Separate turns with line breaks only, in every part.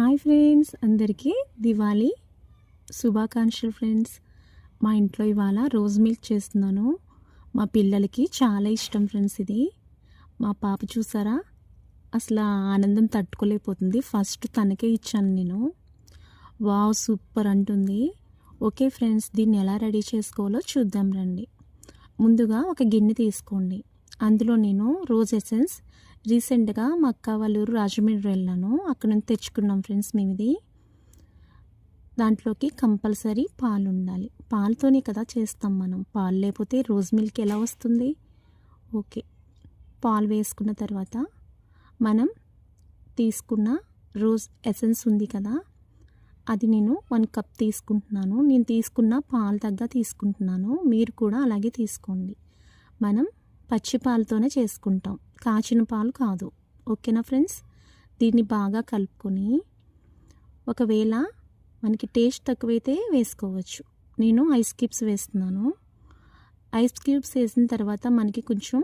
Hi friends అందరికీ దివాళీ శుభాకాంక్షలు friends. మా ఇంట్లో ఇవాళ రోజ్ మిల్క్ చేస్తున్నాను. మా పిల్లలకి చాలా ఇష్టం ఫ్రెండ్స్ ఇది. మా పాప చూసారా? అసలు ఆనందం తట్టుకోలేకపోతుంది. ఫస్ట్ తనకే ఇచ్చాను నేను. వావ్ సూపర్ అంటుంది. ఓకే ఫ్రెండ్స్ దీన్ని ఎలా రెడీ చేసుకోవాలో చూద్దాం రండి. ముందుగా ఒక గిన్నె తీసుకోండి. అందులో నేను రోజ్ ఎసెన్స్ రీసెంట్గా మా అక్క వాళ్ళ రాజమండ్రి వెళ్ళాను. అక్కడ నుంచి తెచ్చుకున్నాం ఫ్రెండ్స్ మేము ఇది దాంట్లోకి కంపల్సరీ పాలు ఉండాలి పాలతోనే కదా చేస్తాం మనం. పాలు లేకపోతే రోజ్ మిల్క్ ఎలా వస్తుంది? ఓకే. పాలు వేసుకున్న తర్వాత మనం తీసుకున్న రోజ్ ఎసెన్స్ ఉంది కదా అది నేను వన్ కప్ తీసుకుంటున్నాను. నేను తీసుకున్న పాలు తగ్గ తీసుకుంటున్నాను. మీరు కూడా అలాగే తీసుకోండి. మనం పచ్చి పాలతోనే చేసుకుంటాం. కాచిన పాలు కాదు. ఓకేనా ఫ్రెండ్స్? దీన్ని బాగా కలుపుకొని ఒకవేళ మనకి టేస్ట్ తక్కువైతే వేసుకోవచ్చు. నేను ఐస్ క్యూబ్స్ వేస్తున్నాను. ఐస్ క్యూబ్స్ వేసిన తర్వాత మనకి కొంచెం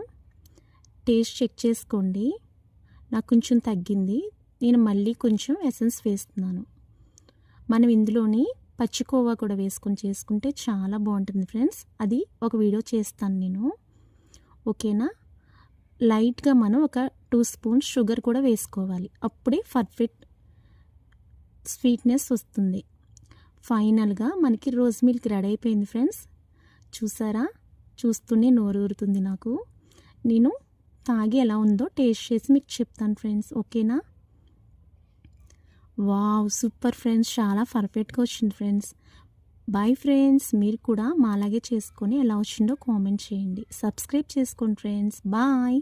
టేస్ట్ చెక్ చేసుకోండి. నాకు కొంచెం తగ్గింది. నేను మళ్ళీ కొంచెం ఎసెన్స్ వేస్తున్నాను. మనం ఇందులోని పచ్చికోవా కూడా వేసుకొని చేసుకుంటే చాలా బాగుంటుంది ఫ్రెండ్స్. అది ఒక వీడియో చేస్తాను నేను. ఓకేనా? లైట్గా మనం ఒక టూ స్పూన్స్ షుగర్ కూడా వేసుకోవాలి. అప్పుడే పర్ఫెక్ట్ స్వీట్నెస్ వస్తుంది. ఫైనల్గా మనకి రోజ్ మిల్క్ రెడీ అయిపోయింది ఫ్రెండ్స్. చూసారా? చూస్తూనే నోరూరుతుంది నాకు. నేను తాగి ఎలా ఉందో టేస్ట్ చేసి మీకు చెప్తాను ఫ్రెండ్స్. ఓకేనా? Wow super friends. చాలా పర్ఫెక్ట్గా వచ్చింది ఫ్రెండ్స్. బాయ్ ఫ్రెండ్స్ మీరు కూడా మాలాగే చేసుకొని ఎలా వచ్చిందో కామెంట్ చేయండి. సబ్స్క్రైబ్ చేసుకోండి ఫ్రెండ్స్ బాయ్